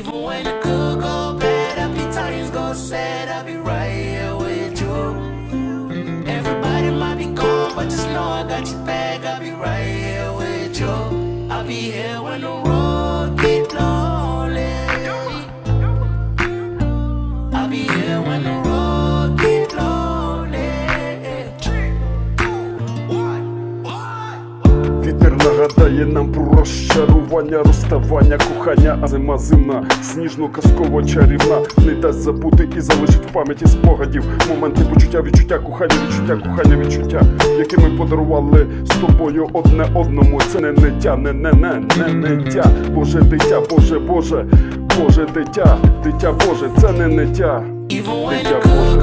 Even when the good go bad, happy times go sad, I'll be right here with you. Everybody might be gone, but just know I got your back, I'll be right here with you. I'll be here when the road Вітер нагадає нам про розчарування, розставання, кохання, а зима зимна, сніжно казково чарівна, не дасть забути і залишить в пам'яті спогадів. Моменти почуття, відчуття, кохання, відчуття, кохання, відчуття, які ми подарували з тобою одне одному. Це не ниття, не не не не ниття. Боже дитя, Боже, Боже, Боже дитя, дитя Боже, це не when Дитя Боже.